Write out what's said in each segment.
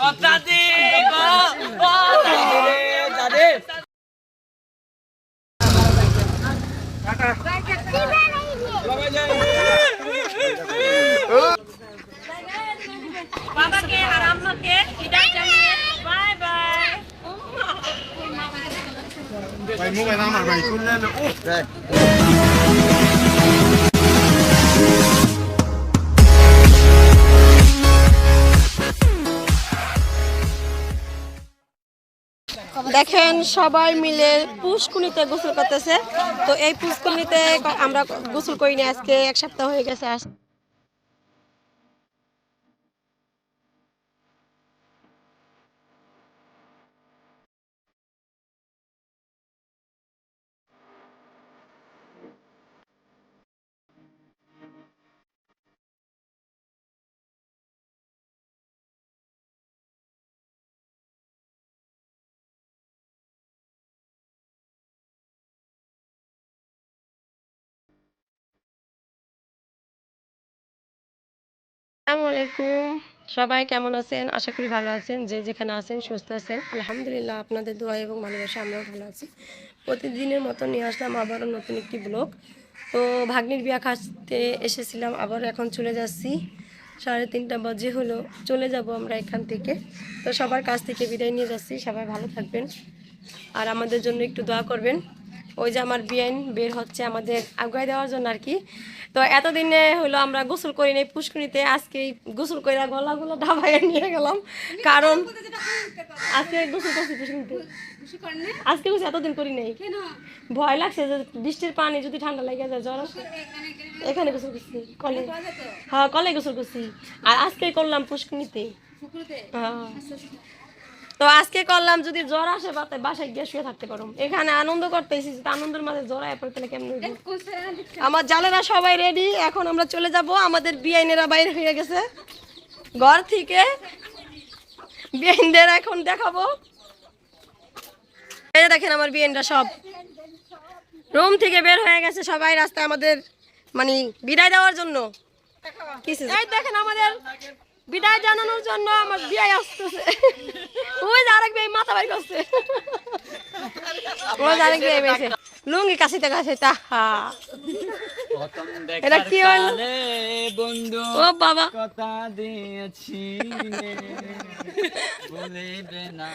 終った。দেখেন সবাই মিলে পুষ্কুনিতে গোসল করতেছে। তো এই পুষ্কুনিতে আমরা গোসল করিনি, আজকে এক সপ্তাহ হয়ে গেছে আসসালামু আলাইকুম। সবাই কেমন আছেন? আশা করি ভালো আছেন। যে যেখানে আছেন, সুস্থ আছেন। আলহামদুলিল্লাহ, আপনাদের দোয়া এবং ভালোবাসা আমরাও ভালো আছি। প্রতিদিনের মতো নিয়ে আসলাম আবারও নতুন একটি ব্লগ। তো ভাগ্নির বিয়া খাসতে এসেছিলাম আবার এখন চলে যাচ্ছি। সাড়ে তিনটা বাজে হলো, চলে যাব আমরা এখান থেকে। তো সবার কাছ থেকে বিদায় নিয়ে যাচ্ছি। সবাই ভালো থাকবেন। আর আমাদের জন্য একটু দোয়া করবেন। ওই যে আমার বিয়ান বের হচ্ছে আমাদের আগুয়াই দেওয়ার জন্য আর কি। তো এতদিনে হলো আমরা গোসল করি নাই পুষ্করিতে আজকে গোসল করে গলাগুলো ডাবায় নিয়ে গেলাম। কারণ আজকে গোসল করছি পুষ্করিতে আজকে গোসল এতদিন করি নাই। ভয় লাগছে যে বৃষ্টির পানি যদি ঠান্ডা লেগে যায় জ্বর এখানে গোসল করছি কলে। হ্যাঁ কলে গোসল করছি। আর আজকে করলাম পুষ্করিতে হ্যাঁ। তো আজকে করলাম যদি জ্বর আসে বাতে বাসায় গিয়ে শুয়ে থাকতে পারো। এখানে আনন্দ করতে এসেছি আনন্দের মাঝে জ্বর আয় পড়ে তাহলে কেমন? আমার জালেরা সবাই রেডি এখন আমরা চলে যাব আমাদের বিআইনেরা বাইরে হয়ে গেছে। ঘর থেকে বিআইনদের এখন দেখাবো। এই দেখেন আমার বিআইনরা সব। রুম থেকে বের হয়ে গেছে সবাই রাস্তায় আমাদের মানে বিদায় দেওয়ার জন্য। কিছু দেখেন আমাদের বিদায় জানানোর জন্য আমার বিয়ে আসতেছে। ওই আরেক বিয়ে মাথা বাড়ি করছে। ওই আরেক বিয়ে বেছে লুঙ্গি কাশিতে কাশিতে হা এটা কি হলো? বন্ধু ও বাবা। কথা দিয়েছি বলিবে না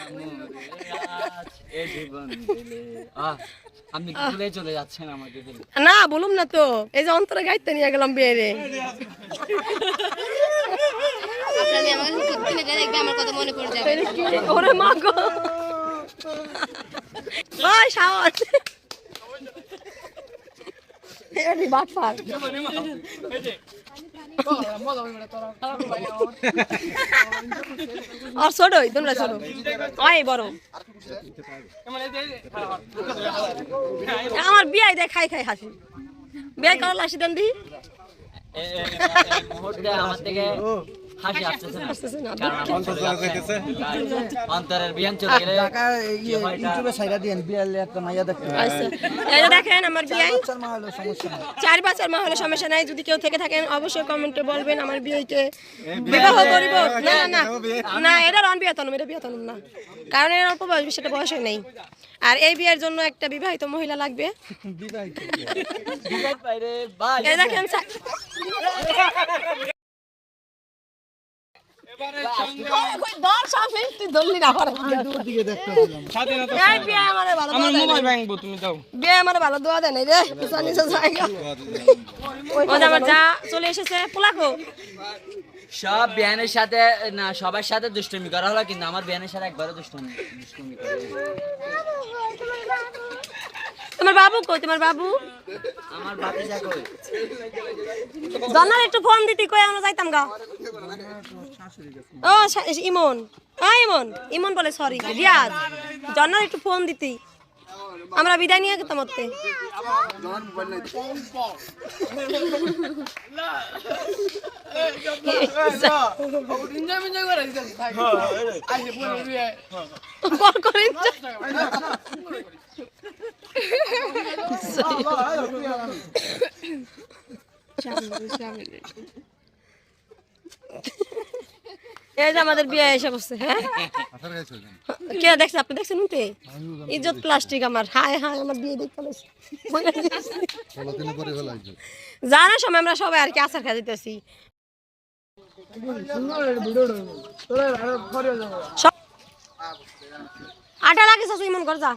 এ জীবন আপনি ভুলে চলে যাচ্ছেন আমাকে না বলুম না তো। এই যে অন্তরে গাইতে নিয়ে গেলাম বিয়ে রে ওরে মা গো। ওই আর তোমরা ছোট ওই বড়। আমার বিয়াই দেখ খাই খাই হাসি। বিয়াই করার লাসি দেন দি। আমার থেকে হাসি আসতেছে না। কারণ আমার চলে যাচ্ছে। অন্তরের বিহান চলে গেলে কি ইউটিউবে সাইডা দিয়েন বিয়ালে একটা মাইয়া দেখতে। আচ্ছা। এই দেখেন আমার বিয়াই। চার বছর মা হলে সমস্যা নাই। যদি কেউ থেকে থাকেন অবশ্যই কমেন্টে বলবেন আমার বিয়েকে। বিবাহ করিব। না না না। না এটা রন বিয়াতনম এটা বিয়াতনম না। কারণ এর অল্প বয়স সেটা বয়সই নেই। আর এই বিয়ের জন্য একটা বিবাহিত মহিলা লাগবে। দেখেন সব বিয়ানের সাথে না সবার সাথে দুষ্টুমি করা হলো কিন্তু আমার বিয়ানের সাথে একবারও দুষ্টুমি দুষ্টুমি করে তোমার বাবু কই? তোমার বাবু? আমার বাতিজা কই? জন্নার একটু ফোন দিতি কই? আমরা যাইতাম গা। ও ইমন। হ্যাঁ ইমন। ইমন বলে সরি রিয়াজ। জন্নার একটু ফোন দিতি আমরা বিদায় নিয়ে গেতাম ওতে। কল করেন আমাদের বিয়ে এসে বসছে হ্যাঁ? কে দেখছে আপনি দেখছেন উঠে প্লাস্টিক আমার, হায় হায় আমার বিয়ে দেখতে জানার সময় আমরা সবাই আর কি আচার খেয়ে দিতেছি। আটা লাগিস আছে ইমন কর যা।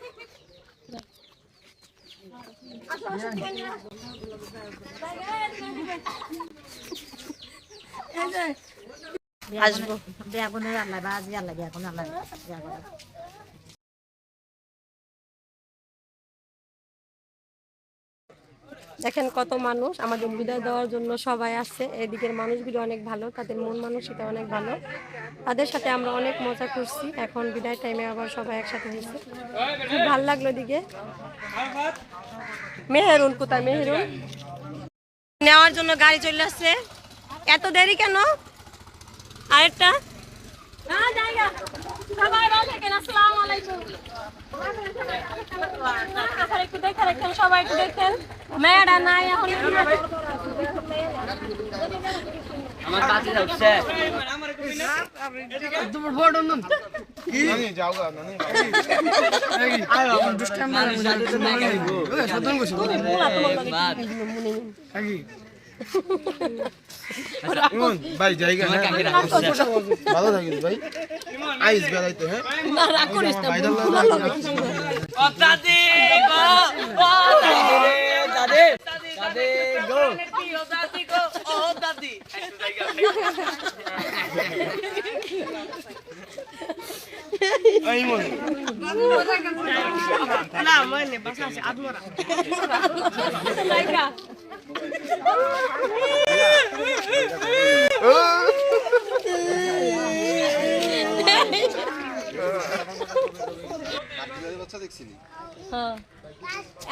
আসব। বেগুনের আল্লাহ বাজি আল্লাহ বেগুন আল্লাহ। দেখেন কত মানুষ আমাদের বিদায় দেওয়ার জন্য সবাই আসছে। এদিকের মানুষগুলো অনেক ভালো, তাদের মন মানসিকতা অনেক ভালো। তাদের সাথে আমরা অনেক মজা করছি। এখন বিদায় টাইমে আবার সবাই একসাথে হয়েছে। খুব ভালো লাগল এদিকে। মেহেরুন কোথায়? মেহেরুন? নেওয়ার জন্য গাড়ি চলে আসছে। এত দেরি কেন? আরেকটা। সবাই ভালো থাকেন। আসসালামু আলাইকুম। একটু দেখে রাখেন, সবাই একটু দেখেন। মেয়েরা নাই এখন আমার কাছে যাচ্ছে নানি ইমন ভাই জায়গা হ্যাঁ? ভালো থাকিস ভাই। আইস বেলাইতে হ্যাঁ? না রাগ করিস না, ভাইদার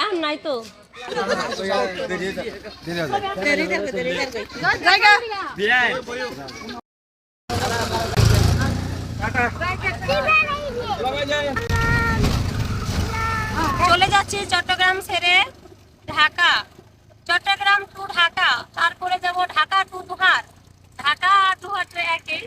আর নাই তো চলে যাচ্ছি চট্টগ্রাম ছেড়ে ঢাকা। চট্টগ্রাম টু ঢাকা, তারপরে যাব ঢাকা টু দুহার। ঢাকা দুহার একই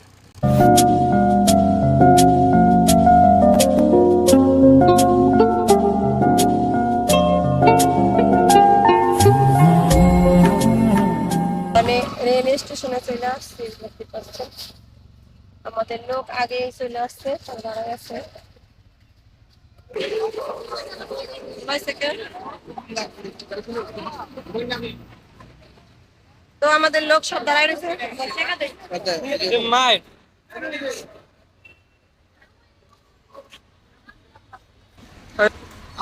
আমি রেল স্টেশনে চলে আসছি, দেখতে পাচ্ছেন। আমাদের লোক আগেই চলে আসছে. তো আমাদের লোক সব দাঁড়ায় রয়েছে।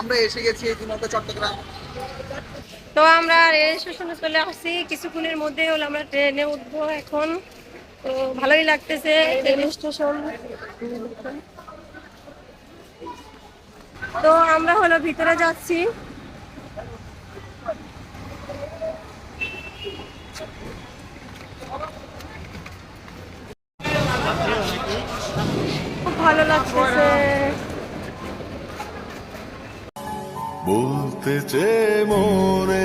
আমরা এসে গেছি এই চট্টগ্রাম। তো আমরা রেল স্টেশনে চলে আসছি। কিছুক্ষণের মধ্যে হলো আমরা ট্রেনে উঠবো এখন। তো ভালোই লাগতেছে রেল স্টেশন। তো আমরা হলো ভিতরে যাচ্ছি। খুব ভালো লাগছে বলতে চেয়ে মনে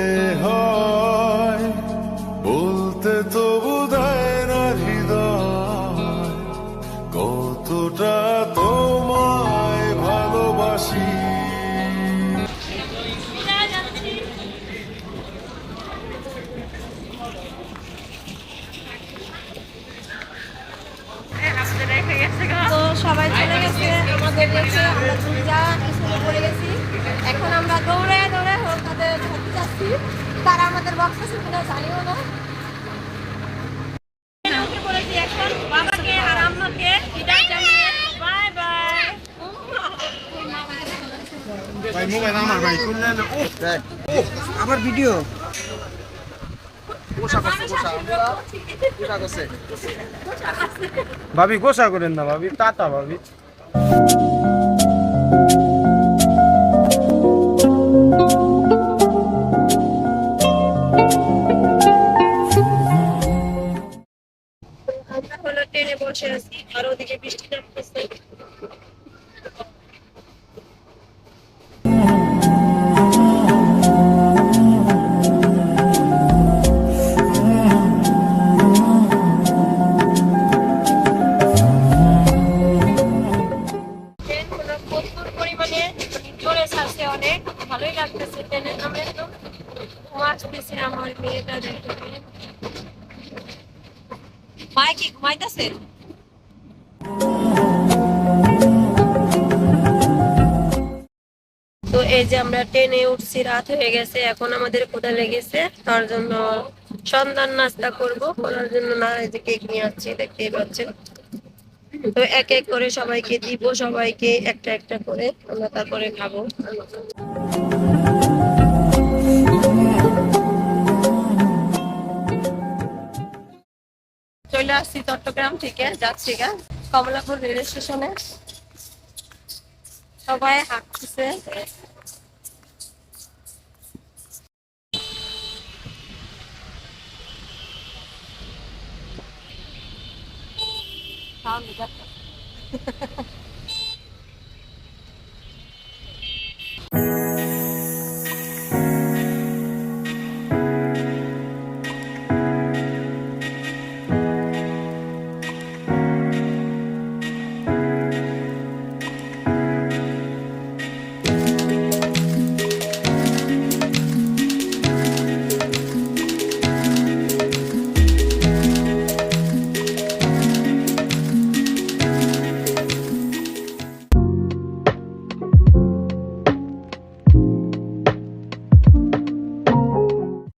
সবাই চলে গেছে আমাদের রেখে আমরা দুইটা স্কুলে পড়ে গেছি। এখন আমরা দৌড়ে দৌড়ে তাদের ধরতে যাচ্ছি। তারা আমাদের বক্স আছে কিনা জানিও না। উঠে পড়েছি এখন বাবাকে আর আম্মাকে বিদায় জানিয়ে বাই বাই ভাই মোবাইল আমার ভাই খুললে ও আমার ভিডিও পোশাক আছে পোশাক পোশাক আছে ভাবি গোসা করেন না ভাবি টাটা ভাবি। আমরা হলো ট্রেনে বসে আছি আর ওদিকে বৃষ্টি নামতেছে। ঘুমা আমার মেয়েটা পেয়ে মায় কি ঘুমাইতেছে এই যে আমরা ট্রেনে উঠছি, রাত হয়ে গেছে, এখন আমাদের ক্ষুধা লেগেছে, তার জন্য সন্ধান নাস্তা করব, করার জন্য না এই যে কেক নিয়ে আসছি, দেখতেই পাচ্ছেন। তো এক এক করে সবাইকে দিব, সবাইকে একটা একটা করে, আমরা তারপরে খাব। আসছি চট্টগ্রাম থেকে যাচ্ছি গা কমলাপুর রেল স্টেশনে। সবাই হাঁটতেছে।